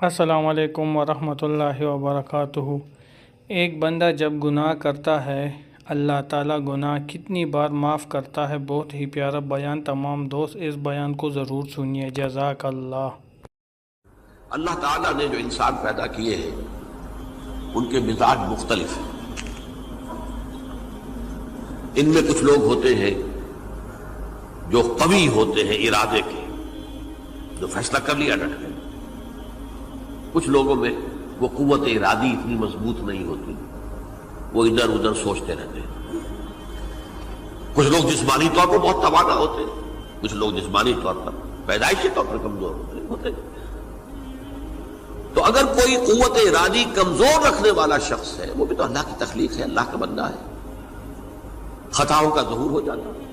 السلام علیکم ورحمۃ اللہ وبرکاتہ۔ ایک بندہ جب گناہ کرتا ہے، اللہ تعالیٰ گناہ کتنی بار معاف کرتا ہے، بہت ہی پیارا بیان۔ تمام دوست اس بیان کو ضرور سنیے۔ جزاک اللہ۔ اللہ تعالیٰ نے جو انسان پیدا کیے ہیں، ان کے مزاج مختلف ہیں۔ ان میں کچھ لوگ ہوتے ہیں جو قوی ہوتے ہیں ارادے کے، جو فیصلہ کر لیا ڈٹ گئے کچھ لوگوں میں وہ قوت ارادی اتنی مضبوط نہیں ہوتی، وہ ادھر ادھر سوچتے رہتے ہیں۔ کچھ لوگ جسمانی طور پر بہت توانا ہوتے ہیں، کچھ لوگ جسمانی طور پر پیدائشی طور پر کمزور ہوتے ہیں ہوتے ہیں۔ تو اگر کوئی قوت ارادی کمزور رکھنے والا شخص ہے، وہ بھی تو اللہ کی تخلیق ہے، اللہ کا بندہ ہے۔ خطاؤں کا ظہور ہو جاتا ہے۔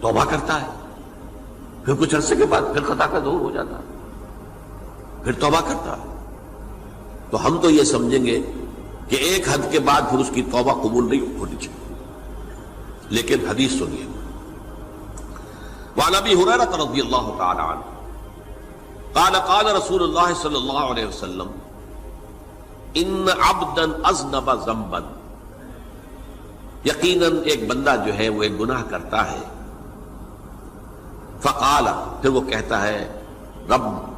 توبہ کرتا ہے۔ پھر کچھ عرصے کے بعد پھر خطا کا ظہور ہو جاتا ہے۔ پھر توبہ کرتا۔ ہے تو ہم تو یہ سمجھیں گے کہ ایک حد کے بعد پھر اس کی توبہ قبول نہیں ہونی چاہیے۔ لیکن حدیث سنیے۔ وعن ابی حریرہ رضی اللہ تعالی عنہ۔ قال قال رسول اللہ صلی اللہ علیہ وسلم، ان عبدا اذنب ذنبا. یقیناً ایک بندہ جو ہے وہ ایک گناہ کرتا ہے۔ فقال، پھر وہ کہتا ہے، رب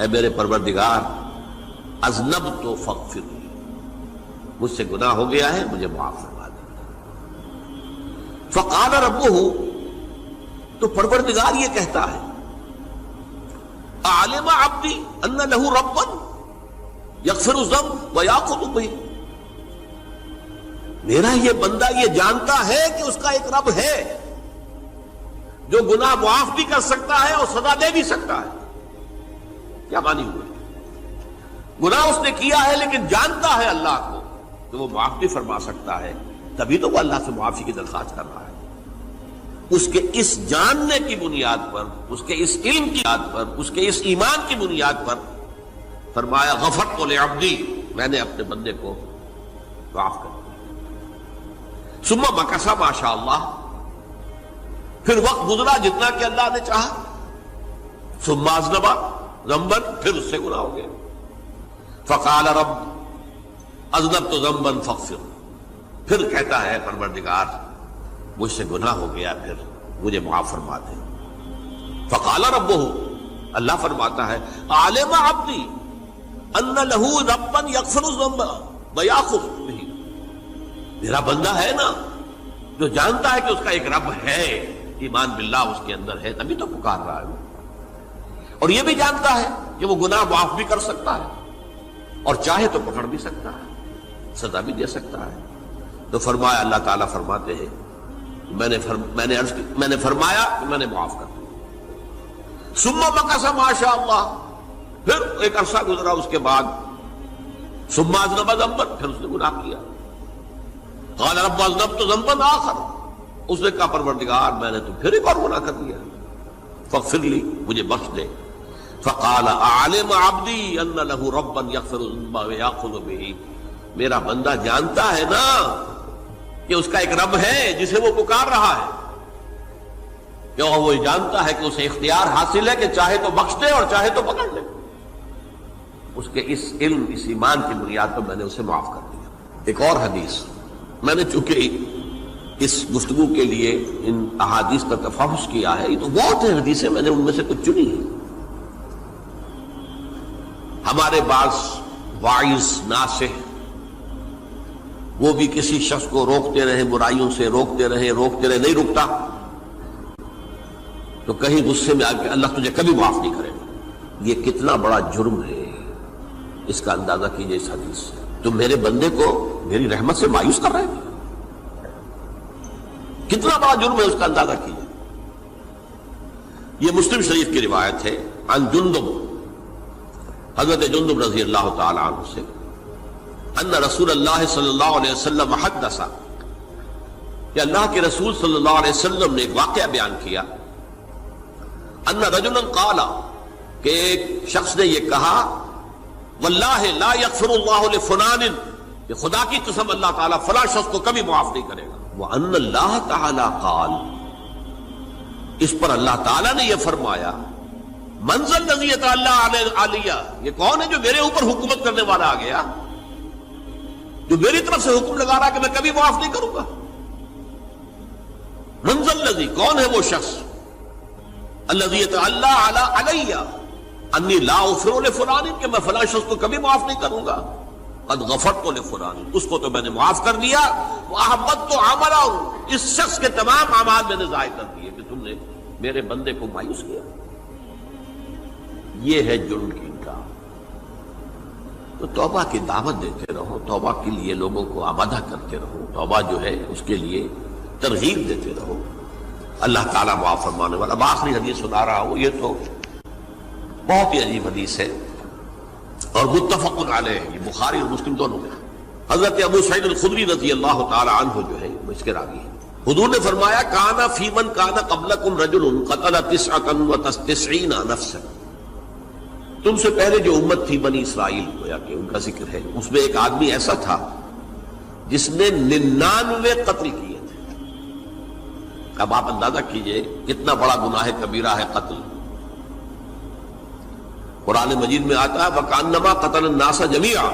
اے میرے پروردگار ازنب تو فغفر مجھ سے گناہ ہو گیا ہے، مجھے معاف فرما دے۔ فقال رب تو پروردگار یہ کہتا ہے عالم عبدی ان لہو ربن یغفر الذنب ویاخذ به۔ میرا یہ بندہ یہ جانتا ہے کہ اس کا ایک رب ہے، جو گناہ معاف بھی کر سکتا ہے اور سزا دے بھی سکتا ہے۔ کیا مانی ہوئے گناہ اس نے کیا ہے لیکن جانتا ہے اللہ کو کہ وہ معاف بھی فرما سکتا ہے۔ تبھی تو وہ اللہ سے معافی کی درخواست کر رہا ہے۔ اس کے اس جاننے کی بنیاد پر، اس کے اس علم کی بنیاد پر، اس کے اس ایمان کی بنیاد پر فرمایا، غفرت کو لے میں نے اپنے بندے کو معاف کر سما مکسا ماشاء اللہ پھر وقت گزرا جتنا کہ اللہ نے چاہا۔ سما ازنبا رمبن پھر اس سے گنا ہو گیا فقال رب ازنب تو رمبن فخر پھر کہتا ہے پروردگار، مجھ سے گناہ ہو گیا، پھر مجھے معاف فرما دے۔ فقال رب اللہ فرماتا ہے، عالم عبدی، ان لہو ربن یغفر الذنب ویاخذ به میرا بندہ ہے نا، جو جانتا ہے کہ اس کا ایک رب ہے، ایمان باللہ اس کے اندر ہے، تبھی تو پکار رہا ہے۔ اور یہ بھی جانتا ہے کہ وہ گناہ معاف بھی کر سکتا ہے اور چاہے تو پکڑ بھی سکتا ہے، سزا بھی دے سکتا ہے۔ تو فرمایا، اللہ تعالیٰ فرماتے ہیں، میں نے فرم، میں نے عرض میں نے فرمایا کہ میں نے معاف کر دیا۔ سما مکسا ماشاء اللہ۔ پھر ایک عرصہ گزرا، اس کے بعد سما ازنبا زمبن پھر اس نے گناہ کیا۔ قال رب ازنب تو زمبن آخر۔ اس نے کہا، پروردگار، میں نے تو پھر ایک اور گناہ کر دیا۔ فغفر لی مجھے بخش دے۔ فقال عالم عبدی ان له ربا يغفر الذنب ويأخذ به میرا بندہ جانتا ہے نا کہ اس کا ایک رب ہے جسے وہ پکار رہا ہے۔ کیوں وہ جانتا ہے کہ اسے اختیار حاصل ہے کہ چاہے تو بخش دے اور چاہے تو پکڑ لے۔ اس کے اس علم، اس ایمان کی بنیاد پر میں نے اسے معاف کر دیا۔ ایک اور حدیث۔ میں نے چونکہ اس گفتگو کے لیے ان احادیث کا تفحص کیا ہے، یہ تو بہت ہے حدیثیں، میں نے ان میں سے کچھ چنی ہیں۔ ہمارے بعض وائز ناسح وہ بھی کسی شخص کو روکتے رہے، برائیوں سے روکتے رہے روکتے رہے، نہیں رکتا تو کہیں غصے میں آ کے اللہ تجھے کبھی معاف نہیں کرے یہ کتنا بڑا جرم ہے۔ اس کا اندازہ کیجیے اس حدیث سے۔ تو میرے بندے کو میری رحمت سے مایوس کر رہے ہیں۔ کتنا بڑا جرم ہے اس کا اندازہ کیجیے۔ یہ مسلم شریف کی روایت ہے۔ عن جندب حضرت جندب رضی اللہ تعالی عنہ سے ان رسول اللہ صلی اللہ علیہ وسلم حدثا کہ اللہ کے رسول صلی اللہ علیہ وسلم نے ایک واقعہ بیان کیا. ان رجلا قال کہ ایک شخص نے یہ کہا، واللہ لا یغفر اللہ لفلان. کہ خدا کی قسم اللہ تعالیٰ فلاں شخص کو کبھی معاف نہیں کرے گا. وان اللہ تعالی قال. اس پر اللہ تعالیٰ نے یہ فرمایا منزل نزیت اللہ علیہ یہ کون ہے جو میرے اوپر حکومت کرنے والا آ گیا؟ جو میری طرف سے حکم لگا رہا کہ میں کبھی معاف نہیں کروں گا؟ منزل نزی کون ہے وہ شخص؟ الزیت اللہ علیہ۔ انی لا افر فرانی کہ میں فلاں شخص کو کبھی معاف نہیں کروں گا۔ قد غفرت تو فرانی اس کو تو میں نے معاف کر دیا۔ وہ احمد تو عمرا ہوں اس شخص کے تمام اعمال میں نے ضائع کر دیے کہ تم نے میرے بندے کو مایوس کیا۔ یہ ہے جرم کی انکار۔ تو توبہ کی دعوت دیتے رہو، توبہ کے لیے لوگوں کو آبادہ کرتے رہو، توبہ جو ہے اس کے لیے ترغیب دیتے رہو۔ اللہ تعالیٰ معاف فرمانے والا۔ اب آخری حدیث سنا رہا ہوں، یہ تو بہت ہی عجیب حدیث ہے اور متفق علیہ، یہ بخاری اور مسلم دونوں میں۔ حضرت ابو سعید الخدری رضی اللہ تعالی عنہ جو ہے، وہ اس کے راوی ہے حضور نے فرمایا، کانا فیمن کانا قبلکم رجل قتل تسعتا و تسعین نفسا۔ تم سے پہلے جو امت تھی بنی اسرائیل، گویا کہ ان کا ذکر ہے، اس میں ایک آدمی ایسا تھا جس نے ننانوے قتل کیے تھے۔ اب آپ اندازہ کیجیے کتنا بڑا گناہ کبیرہ ہے قتل۔ قرآن مجید میں آتا ہے وکانما قتل الناس جميعا۔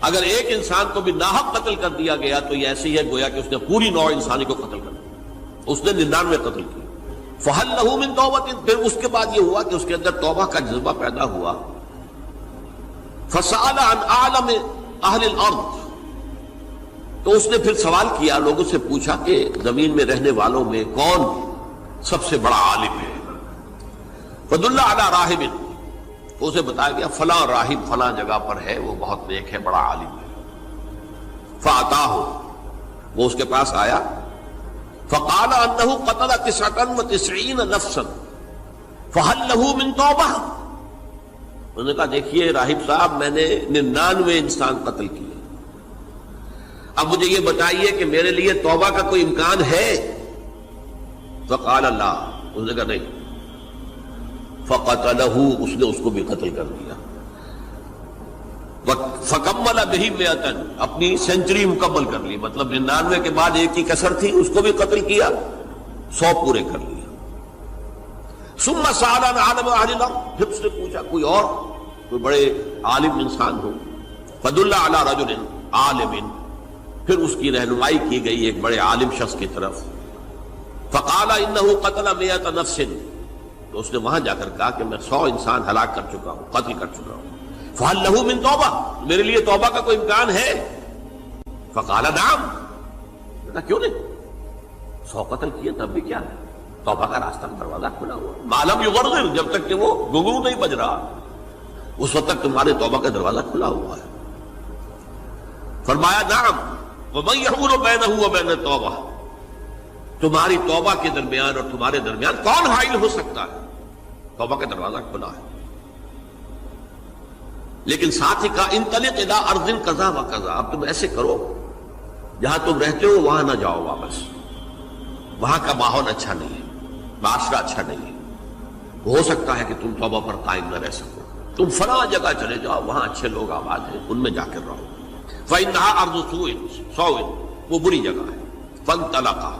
اگر ایک انسان کو بھی ناحق قتل کر دیا گیا تو یہ ایسی ہے، گویا کہ اس نے پوری نوع انسانی کو قتل کر دیا۔ اس نے ننانوے قتل کیا فہل لہو من توبت پھر اس کے بعد یہ ہوا کہ اس کے اندر توبہ کا جذبہ پیدا ہوا۔ فسال عن عالم اہل الارض تو اس نے پھر سوال کیا، لوگوں سے پوچھا کہ زمین میں رہنے والوں میں کون سب سے بڑا عالم ہے؟ فد اللہ علی راہب تو اسے بتایا گیا، فلاں راہب فلاں جگہ پر ہے، وہ بہت نیک ہے، بڑا عالم ہے۔ فاتا ہو وہ اس کے پاس آیا۔ فقال انه قتل تسعة وتسعين نفسا فهل له من توبہ۔ انہوں نے کہا، دیکھیے راہب صاحب، میں نے ننانوے انسان قتل کیے۔ اب مجھے یہ بتائیے کہ میرے لیے توبہ کا کوئی امکان ہے؟ فقال اللہ۔ اس نے کہا، نہیں۔ فقتلہ اس نے اس کو بھی قتل کر دیا۔ فکمل بہی میتن اپنی سینچری مکمل کر لی۔ مطلب ننانوے کے بعد ایک ہی کسر تھی، اس کو بھی قتل کیا، سو پورے کر لیا سما سالان عالم عالم پھر اس نے پوچھا، کوئی اور؟ کوئی بڑے عالم انسان ہو۔ فد اللہ علی رجل عالم۔ پھر اس کی رہنمائی کی گئی ایک بڑے عالم شخص کی طرف۔ فقال انه قتل میت نفس۔ تو اس نے وہاں جا کر کہا کہ میں سو انسان ہلاک کر چکا ہوں، قتل کر چکا ہوں۔ فہل لہو من توبہ میرے لیے توبہ کا کوئی امکان ہے؟ فقال نام کیوں نہیں؟ سو قتل کیے، تب بھی کیا؟ ہے توبہ کا راستہ دروازہ کھلا ہوا۔ معلوم یغرغر جب تک کہ وہ گنگرو نہیں بج رہا۔ اس وقت تک تمہارے توبہ کا دروازہ کھلا ہوا ہے۔ فرمایا نام ومن یحول بینہ و بین توبہ تمہاری توبہ کے درمیان اور تمہارے درمیان کون حائل ہو سکتا ہے؟ توبہ کا دروازہ کھلا ہے۔ لیکن ساتھ ہی کہا انتلق ادا ارزن قزا و قزا اب تم ایسے کرو، جہاں تم رہتے ہو وہاں نہ جاؤ واپس۔ وہاں کا ماحول اچھا نہیں ہے، معاشرہ اچھا نہیں ہے۔ ہو سکتا ہے کہ تم توبہ پر قائم نہ رہ سکو۔ تم فلاں جگہ چلے جاؤ، وہاں اچھے لوگ آباد ہیں، ان میں جا کر رہو۔ فن ارد سو وہ بری جگہ ہے۔ فن تلا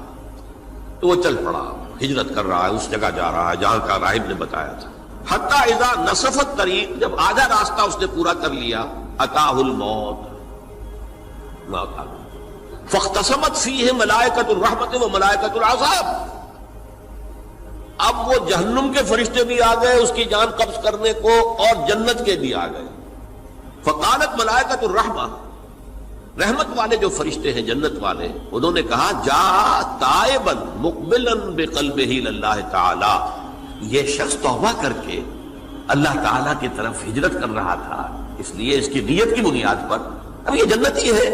تو وہ چل پڑا، ہجرت کر رہا ہے، اس جگہ جا رہا ہے، جہاں کا راہب نے بتایا تھا۔ حتیٰ اذا نصفت طریق، جب آدھا راستہ اس نے پورا کر لیا اتاہ الموت۔ فختصمت فی ہے ملائکت الرحمت و ملائکت العذاب۔ اب وہ جہنم کے فرشتے بھی آ گئے، اس کی جان قبض کرنے کو، اور جنت کے بھی آ گئے۔ فقالت ملائکت الرحمہ۔ رحمت والے جو فرشتے ہیں، جنت والے، انہوں نے کہا، جا تائبن مقبلن بقلبہ اللہ تعالی۔ یہ شخص توبہ کر کے اللہ تعالیٰ کی طرف ہجرت کر رہا تھا، اس لیے اس کی نیت کی بنیاد پر۔ اب یہ جنتی ہے،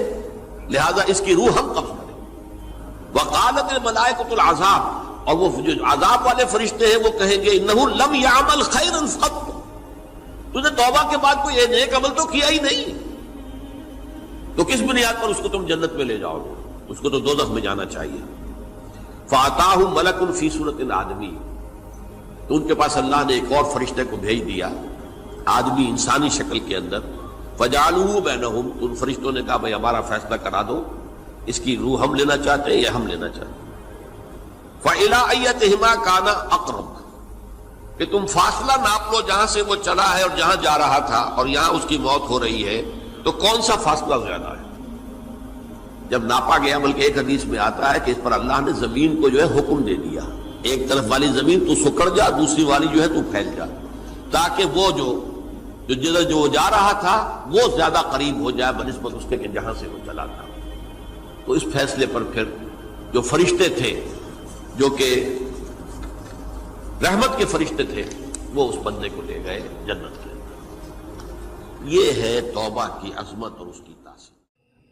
لہذا اس کی روح ہم قبض کریں۔ وقالت الملائکۃ العذاب، اور وہ جو عذاب والے فرشتے ہیں، وہ کہیں گے، انہو لم یعمل خیرا فقط تو نے توبہ کے بعد کوئی نیک عمل تو کیا ہی نہیں۔ تو کس بنیاد پر اس کو تم جنت میں لے جاؤ گے؟ اس کو تو دوزخ میں جانا چاہیے۔ فاتاہ ملک فی صورت العالمی تو ان کے پاس اللہ نے ایک اور فرشتے کو بھیج دیا۔ آدمی انسانی شکل کے اندر۔ فجالو بینہم ان فرشتوں نے کہا، بھائی، ہمارا فیصلہ کرا دو۔ اس کی روح ہم لینا چاہتے ہیں یا ہم لینا چاہتے ہیں؟ فعلا کانا اقرب کہ تم فاصلہ ناپ لو جہاں سے وہ چلا ہے اور جہاں جا رہا تھا اور یہاں اس کی موت ہو رہی ہے، تو کون سا فاصلہ زیادہ ہے؟ جب ناپا گیا بلکہ ایک حدیث میں آتا ہے کہ اس پر اللہ نے زمین کو جو ہے حکم دے دیا۔ ایک طرف والی زمین تو سکڑ جا، دوسری والی جو ہے تو پھیل جا۔ تاکہ وہ جو جو جدھر جو جا رہا تھا، وہ زیادہ قریب ہو جائے، بنسبت اس کے کہ جہاں سے وہ چلا تھا۔ تو اس فیصلے پر پھر جو فرشتے تھے، جو کہ رحمت کے فرشتے تھے، وہ اس بندے کو لے گئے جنت کے یہ ہے توبہ کی عظمت اور اس کی تاثیر۔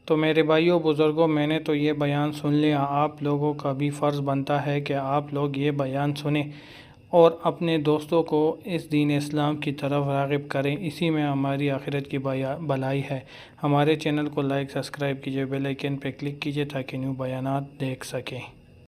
تو میرے بھائیوں بزرگوں میں نے تو یہ بیان سن لیا۔ آپ لوگوں کا بھی فرض بنتا ہے کہ آپ لوگ یہ بیان سنیں اور اپنے دوستوں کو اس دین اسلام کی طرف راغب کریں۔ اسی میں ہماری آخرت کی بلائی ہے۔ ہمارے چینل کو لائک، سبسکرائب کیجیے، بیل آئیکن پہ کلک کیجیے تاکہ نیو بیانات دیکھ سکیں۔